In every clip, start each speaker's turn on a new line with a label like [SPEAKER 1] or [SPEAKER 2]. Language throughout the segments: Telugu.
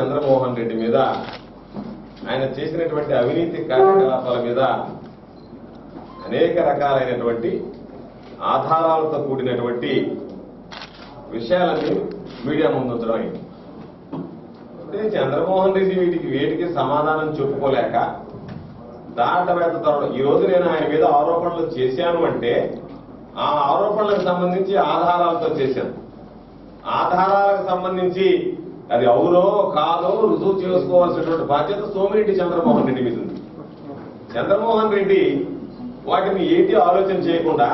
[SPEAKER 1] చంద్రమోహన్ రెడ్డి మీద ఆయన చేసినటువంటి అవినీతి కార్యకలాపాల మీద అనేక రకాలైనటువంటి ఆధారాలతో కూడినటువంటి విషయాలన్నీ మీడియా ముందు ఉంచడం అయింది. చంద్రమోహన్ రెడ్డి వీటికి వేటికి సమాధానం చెప్పుకోలేక దాటవేత తరడం. ఈ రోజు నేను ఆయన మీద ఆరోపణలు చేశాను అంటే ఆ ఆరోపణలకు సంబంధించి ఆధారాలతో చేశాను. ఆధారాలకు సంబంధించి అది అవునో కాదో రుజువు చేసుకోవాల్సినటువంటి బాధ్యత సోమిరెడ్డి చంద్రమోహన్ రెడ్డి మీద ఉంది. చంద్రమోహన్ రెడ్డి వాటిని ఏంటి ఆలోచన చేయకుండా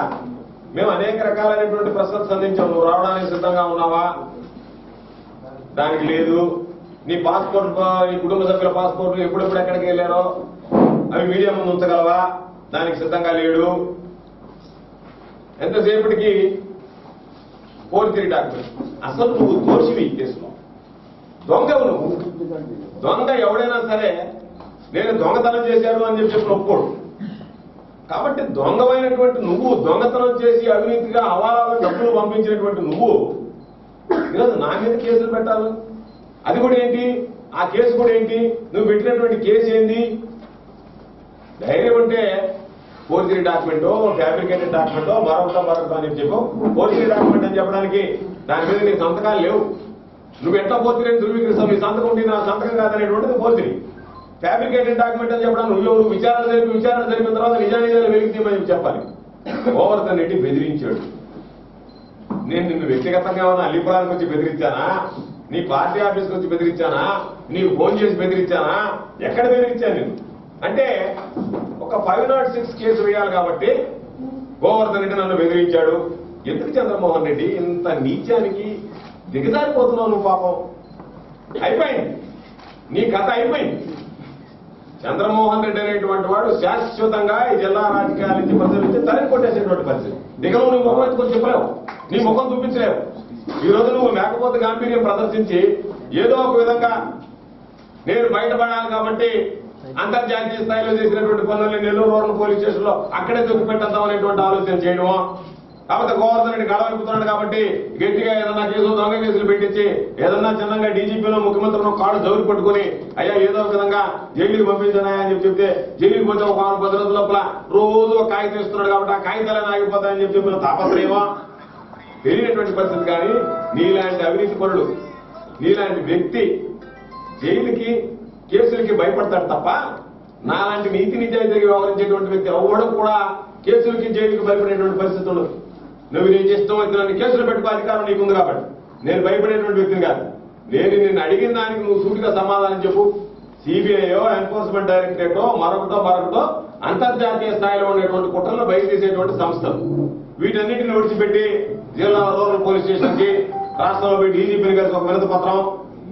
[SPEAKER 1] మేము అనేక రకాలైనటువంటి ప్రశ్నలు సంధించాం. నువ్వు రావడానికి సిద్ధంగా ఉన్నావా? దానికి లేదు. నీ పాస్పోర్ట్ నీ కుటుంబ సభ్యుల పాస్పోర్ట్లు ఎప్పుడెప్పుడు ఎక్కడికి వెళ్ళారో అవి మీడియా ముందు ఉంచగలవా? దానికి సిద్ధంగా లేడు. ఎంతసేపటికి పోర్తిరి డాక్టర్ అసలు నువ్వు దోషివి కేసులో. దొంగవు నువ్వు. దొంగ ఎవడైనా సరే నేను దొంగతనం చేశాను అని చెప్పి నొప్పుడు ఒప్పుకోడు కాబట్టి దొంగమైనటువంటి నువ్వు దొంగతనం చేసి అవినీతిగా అవాల డబ్బులు పంపించినటువంటి నువ్వు ఈరోజు నా మీద కేసులు పెట్టాలి. అది కూడా ఏంటి? ఆ కేసు కూడా ఏంటి? నువ్వు పెట్టినటువంటి కేసు ఏంది? ధైర్యం అంటే ఫోర్జరీ డాక్యుమెంటో ఫ్యాబ్రికేటెడ్ డాక్యుమెంటో మరొకటో మరొకటో అని చెప్పు. ఫోర్జరీ డాక్యుమెంట్ అని చెప్పడానికి దాని మీద నీ సంతకాలు లేవు. నువ్వు ఎట్లా పోతుంది ధృవీకరిస్తావు? నీ సంతకం ఉంటే నా సంతకం కాదనేటువంటిది పోతుంది ఫ్యాబ్రికేటెడ్ డాక్యుమెంట్ అని చెప్పడం నువ్వు విచారణ జరిపి విచారణ జరిపిన తర్వాత నిజానిజాలు వెలికి చెప్పాలి. గోవర్ధన్ రెడ్డి బెదిరించాడు. నేను నిన్ను వ్యక్తిగతంగా ఉన్న అల్లిపురానికి వచ్చి బెదిరించానా? నీ పార్టీ ఆఫీస్కి వచ్చి బెదిరించానా? నీకు ఫోన్ చేసి బెదిరించానా? ఎక్కడ బెదిరించాను నేను? అంటే ఒక ఫైవ్ నాట్ సిక్స్ కేసు వేయాలి కాబట్టి గోవర్ధన్ రెడ్డి నన్ను బెదిరించాడు. ఎందుకు చంద్రమోహన్ రెడ్డి ఇంత నీచానికి దిగజారిపోతున్నావు నువ్వు పాపం. అయిపోయింది. నీ కథ అయిపోయింది. చంద్రమోహన్ రెడ్డి అనేటువంటి వాడు శాశ్వతంగా ఈ జిల్లా రాజకీయాల నుంచి ప్రజల నుంచి కొట్టేసేటువంటి పరిస్థితి. దిగను నీ ముఖం ఎత్తుకొని చెప్పలేవు. నీ ముఖం చూపించలేవు. ఈ రోజు నువ్వు లేకపోతే గాంభీర్యం ప్రదర్శించి ఏదో ఒక విధంగా నేను బయటపడాలి కాబట్టి అంతర్జాతీయ స్థాయిలో చేసినటువంటి పనుల్ని నెల్లూరు పోలీస్ స్టేషన్లో అక్కడే దొరికి పెట్టద్దాం అనేటువంటి ఆలోచన చేయడమో కాకపోతే గోవర్ధన్ రెడ్డి గడవైపుతున్నాడు కాబట్టి గట్టిగా ఏదన్నా కేసు దొంగ కేసులు పెట్టించి ఏదన్నా చిన్నగా డీజీపీలో ముఖ్యమంత్రిలో కాడు జోరు పట్టుకుని అయ్యా ఏదో ఒక విధంగా జైలుకి పంపించానా అని చెప్పి చెప్తే జైలుకి పోతే ఒక ఆరు పది రోజుల లోపల రోజు ఒక కాగితం ఇస్తున్నాడు కాబట్టి ఆ కాగితాలను ఆగిపోతాయని చెప్పి చెప్పిన తాపత్రయమా? తెలియనటువంటి పరిస్థితి కానీ నీలాంటి అవినీతి పరుడు నీలాంటి వ్యక్తి జైలుకి కేసులకి భయపడతాడు తప్ప నాలాంటి నీతి నిజాయితీగా వ్యవహరించేటువంటి వ్యక్తి అవ్వడం కూడా కేసులకి జైలుకి భయపడేటువంటి పరిస్థితి ఉండదు. నువ్వు నీ ఇష్టం నన్ను కేసులు పెట్టుకో అధికారం నీకుంది కాబట్టి. నేను భయపడేటువంటి వ్యక్తిని కాదు. నేను నిన్ను అడిగిన దానికి నువ్వు సూటిగా సమాధానం చెప్పు. సిబిఐయో ఎన్ఫోర్స్మెంట్ డైరెక్టరేటో మరొకటో మరొకటో అంతర్జాతీయ స్థాయిలో ఉండేటువంటి కుట్రలను బయట తీసేటువంటి సంస్థలు. వీటన్నిటిని విడిచిపెట్టి జిల్లా రూరల్ పోలీస్ స్టేషన్కి రాష్ట్రంలో పోయి డీజీపీ గారికి ఒక వినతి పత్రం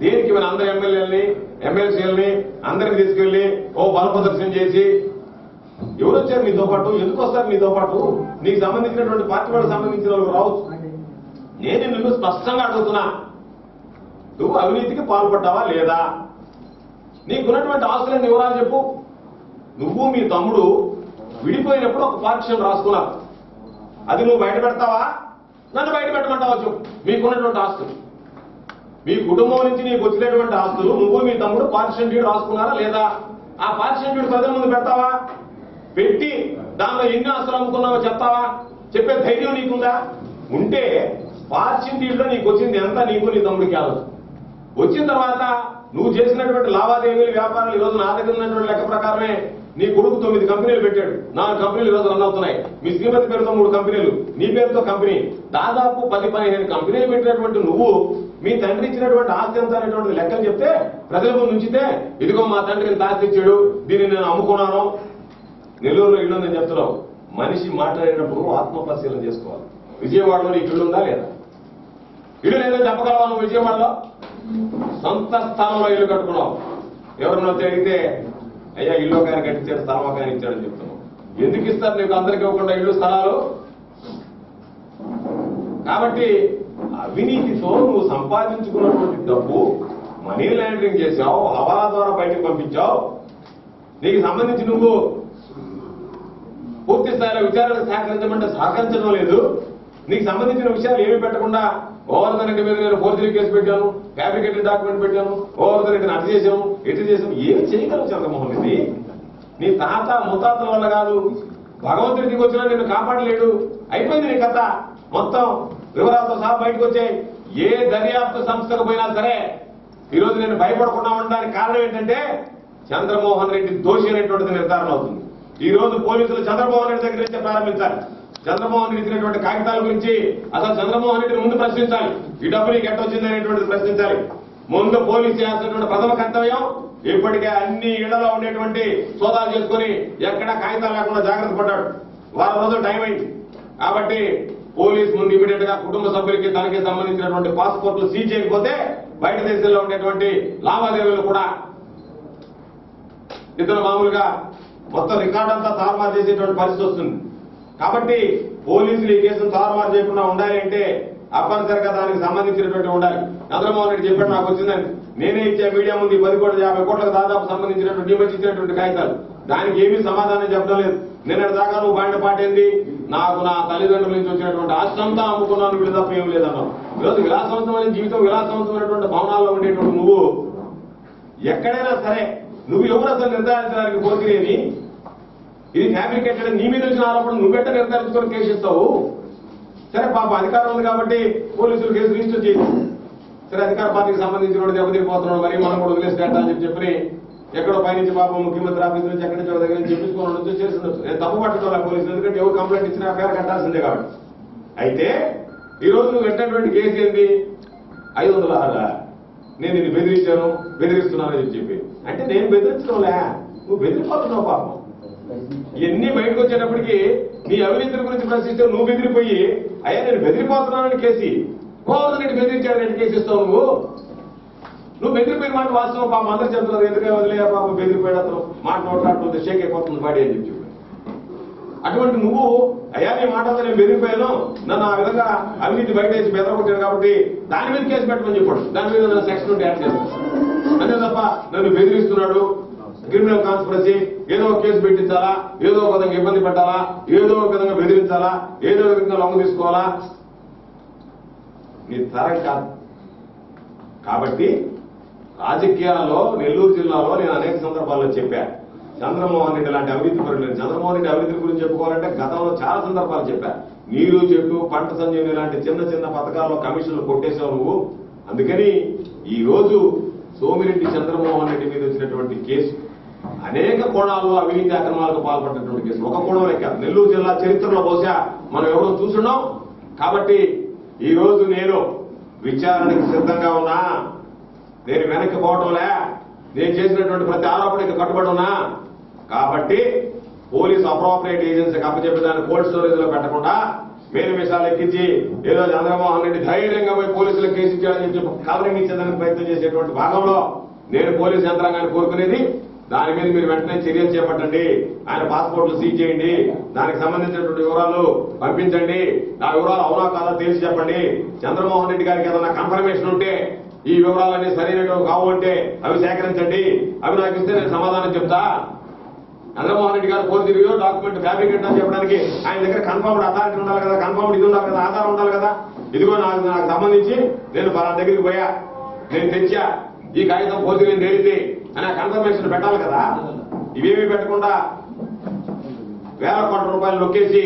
[SPEAKER 1] దీనికి మన అందరి ఎమ్మెల్యేలని ఎమ్మెల్సీలని అందరిని తీసుకెళ్ళి ఓ బలప్రదర్శన చేసి ఎవరు వచ్చారు నీతో పాటు? ఎందుకు వస్తారు నీతో పాటు? నీకు సంబంధించినటువంటి పార్టీ వాళ్ళకి సంబంధించిన వాళ్ళు రావచ్చు నేను నిన్ను స్పష్టంగా అడుగుతున్నా? నువ్వు అవినీతికి పాల్పడ్డావా లేదా? నీకున్నటువంటి ఆస్తులను వివరాలు చెప్పు. నువ్వు మీ తమ్ముడు విడిపోయినప్పుడు ఒక పార్టీషన్ రాసుకున్నారు. అది నువ్వు బయట పెడతావా? నన్ను బయట పెట్టమంటావా చెప్పు. మీకున్నటువంటి ఆస్తులు. మీ కుటుంబం నుంచి నీకు వచ్చినటువంటి ఆస్తులు నువ్వు మీ తమ్ముడు పార్టీషన్ డీడ్ రాసుకున్నారా లేదా? ఆ పార్టీషన్ డీడ్ ప్రజల ముందు పెడతావా? పెట్టి దానిలో ఎన్ని ఆస్తులు అమ్ముకున్నావో చెప్తావా? చెప్పే ధైర్యం నీకుందా? ఉంటే పార్టీషన్ నీకు వచ్చింది ఎంత నీకు నీ తమ్ముడికి ఆలోచన వచ్చిన తర్వాత నువ్వు చేసినటువంటి లావాదేవీలు వ్యాపారాలు ఈ రోజు నా దగ్గర ఉన్నటువంటి లెక్క ప్రకారమే నీ కొడుకు తొమ్మిది కంపెనీలు పెట్టాడు. నాలుగు కంపెనీలు ఈ రోజు రన్ అవుతున్నాయి. మీ శ్రీమతి పేరుతో మూడు కంపెనీలు నీ పేరుతో కంపెనీ. దాదాపు పది పదిహేను కంపెనీలు పెట్టినటువంటి నువ్వు మీ తండ్రి ఇచ్చినటువంటి ఆస్తి ఎంత అనేటువంటి లెక్కలు చెప్తే ప్రజల ముందు ఉంచితే ఇదిగో మా తండ్రి ఇంత ఆస్తి ఇచ్చాడు దీన్ని నేను అమ్ముకున్నాను. నెల్లూరులో ఇల్లు ఉందని చెప్తున్నావు. మనిషి మాట్లాడేటప్పుడు ఆత్మ పరిశీలన చేసుకోవాలి. విజయవాడలో ఇల్లు ఉందా లేదా? ఇల్లు లేదా చెప్పగలవా నువ్వు విజయవాడలో? సొంత స్థలంలో ఇల్లు కట్టుకున్నావు. ఎవరినో అడిగితే అయ్యా ఇల్లు కానీ కట్టించాడు స్థలం కానీ ఇచ్చాడని చెప్తున్నావు. ఎందుకు ఇస్తారు నీకు అందరికి ఇవ్వకుండా ఇల్లు స్థలాలు? కాబట్టి అవినీతితో నువ్వు సంపాదించుకున్నటువంటి డబ్బు మనీ లాండరింగ్ చేశావు హవాలా ద్వారా బయటకు పంపించావు. నీకు సంబంధించి నువ్వు పూర్తి స్థాయిలో విచారణ సహకరించమంటే సహకరించడం లేదు. నీకు సంబంధించిన విషయాలు ఏమీ పెట్టకుండా గోవర్ధన్ రెడ్డి మీద నేను ఫోర్జరీ కేసు పెట్టాను ఫ్యాబ్రికేటెడ్ డాక్యుమెంట్ పెట్టాను గోవర్ధన్ రెడ్డిని అటు చేశాము ఎటు చేసాము ఏమి చేయగలవు చంద్రమోహన్ రెడ్డి? నీ తాత ముత్తాతల వల్ల కాదు భగవంతుడి దిగి వచ్చినా నేను కాపాడలేడు. అయిపోయింది నీ కథ. మొత్తం వివరాలతో సహా బయటకు వచ్చాయి ఏ దర్యాప్తు సంస్థకు పోయినా సరే ఈరోజు నేను భయపడకుండా ఉండడానికి కారణం ఏంటంటే చంద్రమోహన్ రెడ్డి దోషి అనేటువంటిది నిర్ధారణ అవుతుంది. ఈ రోజు పోలీసులు చంద్రబాబు నాయుడు దగ్గర నుంచే ప్రారంభించాలి. చంద్రమోహన్ రెడ్డి ఇచ్చినటువంటి కాగితాల గురించి అసలు చంద్రమోహన్ రెడ్డిని ముందు ప్రశ్నించాలి. ఈ డబ్బు నీకు ఎట్ట వచ్చింది అనేటువంటిది ప్రశ్నించాలి. ముందు పోలీసు చేస్తున్నటువంటి ప్రథమ కర్తవ్యం ఇప్పటికే అన్ని ఇళ్ళలో ఉండేటువంటి సోదాలు చేసుకుని ఎక్కడ కాగితాలు లేకుండా జాగ్రత్త పడ్డాడు. వారం రోజులు టైం అయింది. కాబట్టి పోలీస్ ముందు ఇమీడియట్గా కుటుంబ సభ్యులకి తనకి సంబంధించినటువంటి పాస్పోర్ట్లు సీజ్ చేయకపోతే బయట దేశాల్లో ఉండేటువంటి లావాదేవీలు కూడా ఇద్దరు మామూలుగా మొత్తం రికార్డ్ అంతా తారుమారు చేసేటువంటి పరిస్థితి వస్తుంది. కాబట్టి పోలీసులు ఈ కేసును తారుమారు చేయకుండా ఉండాలి అంటే దానికి సంబంధించినటువంటి ఉండాలి. చంద్రమోహన్ రెడ్డి చెప్పాడు నాకు వచ్చిందని. నేనే ఇచ్చే మీడియా ముందు పది కోట్ల యాభై కోట్లకు దాదాపు సంబంధించినటువంటి నిమర్శించినటువంటి కాగితాలు. దానికి ఏమీ సమాధానం చెప్పడం లేదు. నిన్నటి దాకా నువ్వు బయట పాటేంది నాకు నా తల్లిదండ్రుల నుంచి వచ్చినటువంటి ఆస్తి అమ్ముకున్నాను వీళ్ళు తప్ప ఏం లేదన్నావు. ఈరోజు విలాసవంతమైన జీవితం విలాసవంతమైనటువంటి భవనాల్లో ఉండేటువంటి నువ్వు ఎక్కడైనా సరే నువ్వు ఎవరు అసలు నిర్ధారించడానికి పోతిరేని? ఇది ఫ్యాబ్రికేటెడ్ నీ మీద వచ్చిన ఆరోపణ నువ్వెట్ట నిర్ధారించుకొని కేసు ఇస్తావు సరే పాప అధికారం ఉంది కాబట్టి పోలీసులు కేసు రిజిస్టర్ చేయదు సరే అధికార పార్టీకి సంబంధించిన వాడు దెబ్బతిరిపోతున్నాడు మరి మనం కూడా వదిలేసేట అని చెప్పి చెప్పి ఎక్కడో పైనుంచి పాపం ముఖ్యమంత్రి ఆఫీస్ నుంచి ఎక్కడి నుంచి దగ్గర నుంచి చెప్పించుకోవడం నుంచి చేసి నేను తప్పు పట్టుకోవాలి పోలీసులు ఎందుకంటే ఎవరు కంప్లైంట్ ఇచ్చినా ఎఫ్ఐఆర్ కట్టాల్సిందే కాబట్టి. అయితే ఈ రోజు నువ్వు పెట్టినటువంటి కేసు ఏంటి ఐదు వందల ఆరా నేను ఇది బెదిరించాను బెదిరిస్తున్నాను అని చెప్పి. అంటే నేను బెదిరించడంలే. నువ్వు బెదిరిపోతున్నావు పాపం. ఇవన్నీ బయటకు వచ్చేటప్పటికి నీ అవినీతి గురించి ప్రశ్నిస్తే నువ్వు బెదిరిపోయి అయ్యా నేను బెదిరిపోతున్నానని కేసి. గోవర్ధన్ రెడ్డి బెదిరించాడని రెడ్డి కేసు ఇస్తావు నువ్వు. నువ్వు బెదిరిపోయిన మాట వాస్తవం పాపం అందరూ చెప్తున్నారు ఎందుకంటే వదిలే పాపం బెదిరిపోయాడు అతను. మాట నోట్లాడుతుంది షేక్ అయిపోతుంది బాడీ అని చెప్పి అటువంటి నువ్వు అయ్యా నీ మాట నేను బెదిరిపోయాను. నన్ను ఆ విధంగా అవినీతి బయట వేసి బెదరగొట్టాను కాబట్టి దాని మీద కేసు పెట్టమని చెప్పాడు. దాని మీద నన్ను సెక్షన్ యాడ్ చేస్తాను అంతే తప్ప నన్ను బెదిరిస్తున్నాడు. క్రిమినల్ కాన్స్పరసీ ఏదో ఒక కేసు పెట్టించాలా? ఏదో ఒక విధంగా ఇబ్బంది పెట్టాలా ఏదో ఒక విధంగా బెదిరించాలా? ఏదో ఒక విధంగా లొంగ తీసుకోవాలా? నీ తరం కాదు. కాబట్టి రాజకీయాల్లో నెల్లూరు జిల్లాలో నేను అనేక సందర్భాల్లో చెప్పా. చంద్రమోహన్ రెడ్డి లాంటి అవినీతి పరులు చంద్రమోహన్ రెడ్డి అవినీతి గురించి చెప్పుకోవాలంటే గతంలో చాలా సందర్భాలు చెప్పా. నీరు చెట్టు పంట సంజీవని లాంటి చిన్న చిన్న పథకాల్లో కమిషన్లు కొట్టేశావు నువ్వు. అందుకని ఈ రోజు సోమిరెడ్డి చంద్రమోహన్ రెడ్డి మీద వచ్చినటువంటి కేసు అనేక కోణాల్లో అవినీతి అక్రమాలకు పాల్పడినటువంటి కేసు. ఒక కోణం లెక్క. నెల్లూరు జిల్లా చరిత్రలో బహుశా మనం ఎవరో చూస్తున్నాం. కాబట్టి ఈ రోజు నేను విచారణకు సిద్ధంగా ఉన్నా. నేను వెనక్కి పోవటంలే. నేను చేసినటువంటి ప్రతి ఆరోపణకి కట్టుబడి ఉన్నా. కాబట్టి పోలీస్ అప్రోపరియేట్ ఏజెన్సీకి అప్పచెప్పేదాన్ని కోల్డ్ స్టోరేజ్లో పెట్టకుండా వేరే విషయాలు ఎక్కించి ఏదో చంద్రమోహన్ రెడ్డి ధైర్యంగా పోయి పోలీసులకు కేసు ఇచ్చాడని చెప్పి కవరింగ్ ఇచ్చేదానికి ప్రయత్నం చేసేటువంటి భాగంలో నేను పోలీసు యంత్రాంగాన్ని కోరుకునేది దాని మీద మీరు వెంటనే చర్యలు చేపట్టండి. ఆయన పాస్పోర్ట్లు సీజ్ చేయండి. దానికి సంబంధించినటువంటి వివరాలు పంపించండి. ఆ వివరాలు అవునా కాదా తెలిసి చెప్పండి. చంద్రమోహన్ రెడ్డి గారికి ఏదైనా కన్ఫర్మేషన్ ఉంటే ఈ వివరాలన్నీ సరైనవి కావు అంటే అవి సేకరించండి. అవి నాకు ఇస్తే నేను సమాధానం చెప్తా. చంద్రమోహన్ రెడ్డి గారు పోర్తిరియో డాక్యుమెంట్ ఫ్యాబ్రికేట్ అని చెప్పడానికి ఆయన దగ్గర కన్ఫర్మ్డ్ అథారిటీ ఉండాలి కదా కన్ఫర్మ్డ్ ఇది ఉండాలి కదా ఆధారం ఉండాలి కదా. ఇదిగో నాకు నాకు సంబంధించి నేను పలానా దగ్గరికి పోయా. నేను తెచ్చా. ఈ కాగితం పోర్తిరి నేను అని ఆ కన్ఫర్మేషన్ పెట్టాలి కదా. ఇవేమీ పెట్టకుండా వేల కోట్ల రూపాయలు నొక్కేసి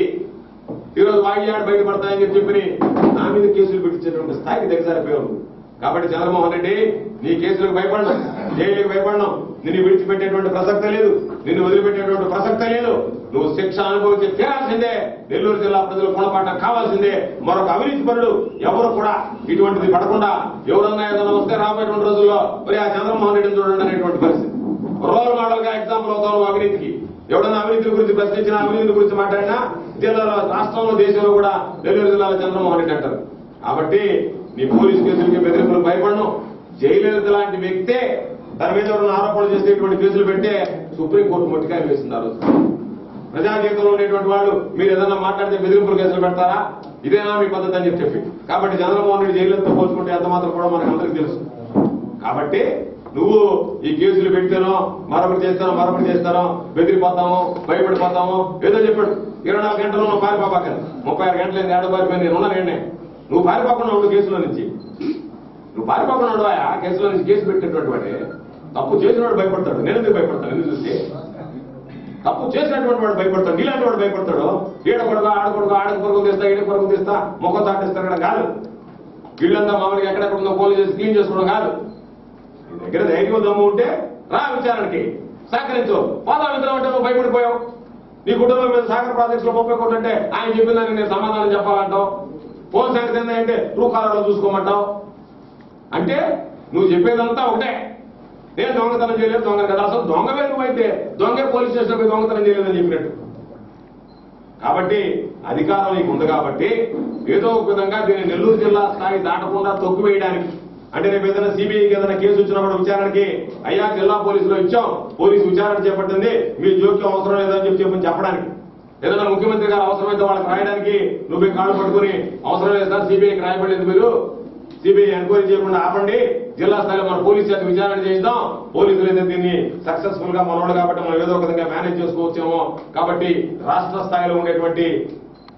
[SPEAKER 1] ఈరోజు వాగ్యాడు బయటపడతాయని చెప్పి చెప్పి నా మీద కేసులు పెట్టించేటువంటి స్థాయికి దిగజారిపోయావు కాబట్టి చంద్రమోహన్ రెడ్డి నీ కేసులకు భయపడడం జైలుకి భయపడడం నిన్ను విడిచిపెట్టేటువంటి ప్రసక్తే లేదు. నిన్ను వదిలిపెట్టేటువంటి ప్రసక్తే లేదు. నువ్వు శిక్ష అనుభవించి తీరాల్సిందే. నెల్లూరు జిల్లా ప్రజలు గుణపాఠం కావాల్సిందే. మరొక అవినీతి పరుడు ఎవరు కూడా ఇటువంటిది పడకుండా ఎవరన్నా ఏదైనా వస్తే రాబోయేటువంటి రోజుల్లో మరి ఆ చంద్రమోహన్ రెడ్డిని చూడండి అనేటువంటి పరిస్థితి. రోల్ మోడల్గా ఎగ్జాంపుల్ అవుతాను అవినీతికి. ఎవడన్నా అవినీతి గురించి ప్రశ్నించినా అవినీతి గురించి మాట్లాడినా జిల్లాలో రాష్ట్రంలో దేశంలో కూడా నెల్లూరు జిల్లాలో చంద్రమోహన్ రెడ్డి అంటారు. కాబట్టి నీ పోలీసు కేసులకి బెదిరింపులు భయపడను. జయలలిత లాంటి వ్యక్తే తన మీద ఎవరైనా ఆరోపణలు చేసేటువంటి కేసులు పెట్టే సుప్రీంకోర్టు మొట్టికాయ వేసింది ఆ రోజు. ప్రజా జీవితంలో ఉండేటువంటి వాళ్ళు మీరు ఏదైనా మాట్లాడితే బెదిరింపులు కేసులు పెడతారా? ఇదేనా మీ పద్ధతి అని చెప్పి. కాబట్టి చంద్రబాబు నాయుడు జైలుతో పోల్చుకుంటే ఎంత మాత్రం కూడా మనకు అందరికీ తెలుసు. కాబట్టి నువ్వు ఈ కేసులు పెట్టాను మరొకటి చేస్తాను మరొకటి చేస్తాను బెదిరిపోతాము భయపడిపోతాము ఏదో చెప్పాడు. ఇరవై నాలుగు గంటలు నువ్వు పారిపోపాకని ముప్పై ఆరు గంటలు ఏడు పారిపోయింది? నేను ఉన్నా నేనే నువ్వు పారిపోకుండా ఉండు కేసులో నుంచి. నువ్వు పారిపోకుండా ఉండవా ఆ కేసులో నుంచి కేసు పెట్టినటువంటి వాడే. తప్పు చేసినవాడు భయపడతాడు. నేను ఎందుకు భయపడతాను? ఎందుకు చూస్తే? తప్పు చేసినటువంటి వాడు భయపడతాడు. నీలాంటి వాడు భయపడతాడు. ఈడ ఆడకూడదు ఆడ కొడుకు తీస్తా ఈడ కొడుకు తీస్తా మొక్క తాటిస్తా కాదు. వీళ్ళంతా మామూలుగా ఎక్కడెక్కడ ఉందో పోలీసు చేసి క్లీన్ చేసుకోవడం కాదు. నీ దగ్గర ధైర్యం దమ్ము ఉంటే? రా విచారణకి. సహకరించు. పాదామిత్రం అంటే నువ్వు భయపడిపోయావు. నీ కుటుంబం మీద సాగర్ ప్రాజెక్ట్స్లో ముప్పై కోట్లు అంటే ఆయన చెప్పిన దానికి నేను సమాధానం చెప్పాలంటావు. ఫోన్ సంగతి ఏంటంటే రూపాలలో చూసుకోమంటావు. అంటే నువ్వు చెప్పేదంతా ఒకటే. నేను దొంగతనం చేయలేదు దొంగ కదా. అసలు దొంగవే నువ్వైతే. దొంగ పోలీస్ స్టేషన్ పోయి దొంగతనం చేయలేదని చెప్పినట్టు. కాబట్టి అధికారం నీకు ఉంది కాబట్టి ఏదో ఒక విధంగా దీన్ని నెల్లూరు జిల్లా స్థాయి దాటకుండా తొక్కు వేయడానికి అంటే రేపు ఏదైనా సిబిఐకి ఏదైనా కేసు వచ్చినప్పుడు విచారణకి అయ్యా జిల్లా పోలీసులో ఇచ్చాం. పోలీసు విచారణ చేపట్టింది. మీ జోక్యం అవసరం లేదని చెప్పి చెప్పని చెప్పడానికి. ఏదైనా ముఖ్యమంత్రి గారు అవసరమైతే వాళ్ళకి రాయడానికి నువ్వు కాళ్ళు పట్టుకుని అవసరం లేదు సార్ సిబిఐకి రాయబడలేదు మీరు. సిబిఐ ఎంక్వైరీ చేయకుండా ఆపండి. జిల్లా స్థాయిలో మన పోలీస్ చేత విచారణ చేద్దాం పోలీసులు అయితే దీన్ని సక్సెస్ఫుల్గా మనవాడు కాబట్టి మనం ఏదో ఒక విధంగా మేనేజ్ చేసుకోవచ్చేమో. కాబట్టి రాష్ట్ర స్థాయిలో ఉండేటువంటి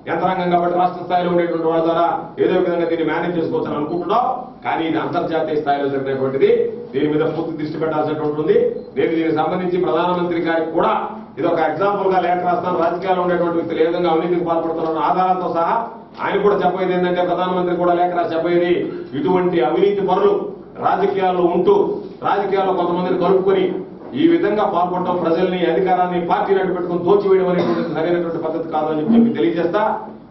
[SPEAKER 1] యంత్రాంగం కాబట్టి రాష్ట్ర స్థాయిలో ఉండేటువంటి వాళ్ళ ద్వారా ఏదో విధంగా దీన్ని మేనేజ్ చేసుకోవచ్చని అనుకుంటున్నాం. కానీ ఇది అంతర్జాతీయ స్థాయిలో జరిగినటువంటిది. దీని మీద పూర్తి దృష్టి పెట్టాల్సినటువంటి ఉంది నేను దీనికి సంబంధించి ప్రధానమంత్రి గారికి కూడా ఇది ఒక ఎగ్జాంపుల్గా లేఖ రాస్తాను. రాజకీయాల్లో ఉండేటువంటి వ్యక్తులు ఏ విధంగా అవినీతికి పాల్పడుతున్న ఆధారాలతో సహా ఆయన కూడా చెప్పేది ఏంటంటే ప్రధానమంత్రి కూడా లేఖ రాసి చెప్పేది ఇటువంటి అవినీతి పనులు రాజకీయాల్లో ఉంటూ రాజకీయాల్లో కొంతమందిని కలుపుకొని ఈ విధంగా పాల్గొనడం ప్రజల్ని అధికారాన్ని పార్టీ నట్టు పెట్టుకుని దోచివేయడం అనేటువంటి సరైనటువంటి పద్ధతి కాదని చెప్పి చెప్పి తెలియజేస్తా.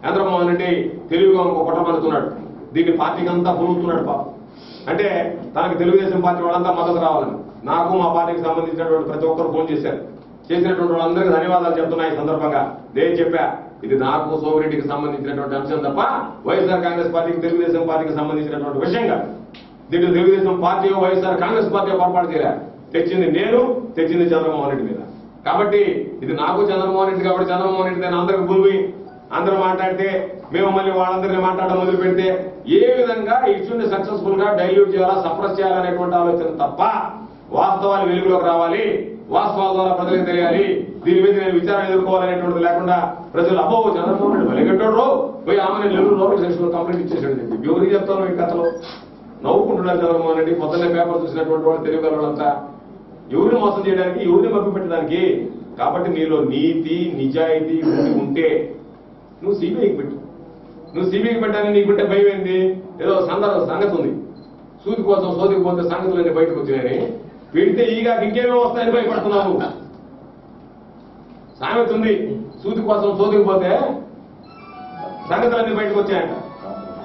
[SPEAKER 1] చంద్రమోహన్ రెడ్డి తెలివిగా ఇంకో కుట్రపడుతున్నాడు దీన్ని పార్టీకి అంతా పొలుగుతున్నాడు పాపం. అంటే తనకు తెలుగుదేశం పార్టీ వాళ్ళంతా మద్దతు రావాలని. నాకు మా పార్టీకి సంబంధించినటువంటి ప్రతి ఒక్కరు ఫోన్ చేశారు. చేసినటువంటి వాళ్ళందరికీ ధన్యవాదాలు చెప్తున్నాయి ఈ సందర్భంగా. నేను చెప్పా ఇది నాకు సోమిరెడ్డికి సంబంధించినటువంటి అంశం తప్ప వైఎస్ఆర్ కాంగ్రెస్ పార్టీకి తెలుగుదేశం పార్టీకి సంబంధించినటువంటి విషయం కాదు. దీంట్లో Telugu Desam party YSR Congress party పొరపాటు చేయాలి. తెచ్చింది నేను తెచ్చింది చంద్రమోహన్ రెడ్డి మీద. కాబట్టి ఇది నాకు చంద్రమోహన్ రెడ్డి కాబట్టి చంద్రమోహన్ రెడ్డి నేను అందరికి భూమి. అందరూ మాట్లాడితే మేము మళ్ళీ వాళ్ళందరినీ మాట్లాడడం మొదలు పెడితే ఏ విధంగా ఇష్యూని సక్సెస్ఫుల్గా డైల్యూట్ చేయాలా సప్రెస్ చేయాలనేటువంటి ఆలోచన తప్ప వాస్తవాలు వెలుగులోకి రావాలి. వాస్తవాల ద్వారా ప్రజలకు తెలియాలి. దీని మీద నేను విచారణ ఎదుర్కోవాలనేటువంటిది లేకుండా ప్రజలు అబ్బో చంద్రమోహన్ రెడ్డి వెలగట్టాడు పోయి ఆమె నెల్లూరు లోపల సెక్షన్ కంప్లీట్ ఇచ్చేసాడు చెప్పి. ఎవరికి చెప్తాను ఈ కథలో నవ్వుకుంటున్నారు చంద్రమోహన్ రెడ్డి. పొద్దున్నే పేపర్ చూసినటువంటి వాళ్ళు తెలియగలంతా ఎవరిని మోసం చేయడానికి ఎవరిని మభ్యపెట్టడానికి కాబట్టి నీలో నీతి నిజాయితీ ఉండి ఉంటే నువ్వు సిబిఐకి పెట్టు. నువ్వు సిబిఐకి పెట్టాలని నీకు పెట్టే భయం ఏంది ఏదో సందర్భ సంగతి ఉంది సూది కోసం సోదికి పోతే సంగతులన్నీ బయటకు వచ్చినాయని. పెడితే ఈగా ఇంకేమో వస్తాయని భయపడుతున్నావు? సామెత ఉంది. సూది కోసం సోదికి పోతే సంగతులన్నీ బయటకు వచ్చాయంట.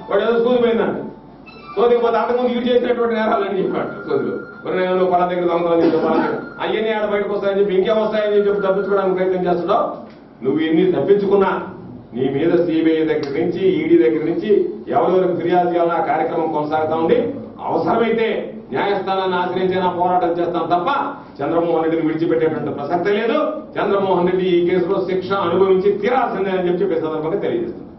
[SPEAKER 1] వాడు ఏదో సూది పోయిందంట. సోదికి పోతే అంతకుముందు ఇటు చేసినటువంటి నేరాలని చెప్పాడు సోదిలో. నేను పలా దగ్గర దొంగతనం చెప్పి పలా అవన్నీ ఆడ బయటకు వస్తాయని చెప్పి ఇంకేం వస్తాయని చెప్పి తప్పించుకోవడానికి ప్రయత్నం చేస్తున్నావు? నువ్వు ఎన్ని తప్పించుకున్నా నీ మీద సిబిఐ దగ్గర నుంచి ఈడీ దగ్గర నుంచి ఎవరెవరికి ఫిర్యాదు చేయాలన్నా కార్యక్రమం కొనసాగుతా ఉంది. అవసరమైతే న్యాయస్థానాన్ని ఆశ్రయించేనా పోరాటం చేస్తాం తప్ప చంద్రమోహన్ రెడ్డిని విడిచిపెట్టేటువంటి ప్రసక్తే లేదు. చంద్రమోహన్ రెడ్డి ఈ కేసులో శిక్ష అనుభవించి తీరాల్సిందే అని చెప్పి సందర్భంగా తెలియజేస్తున్నాను.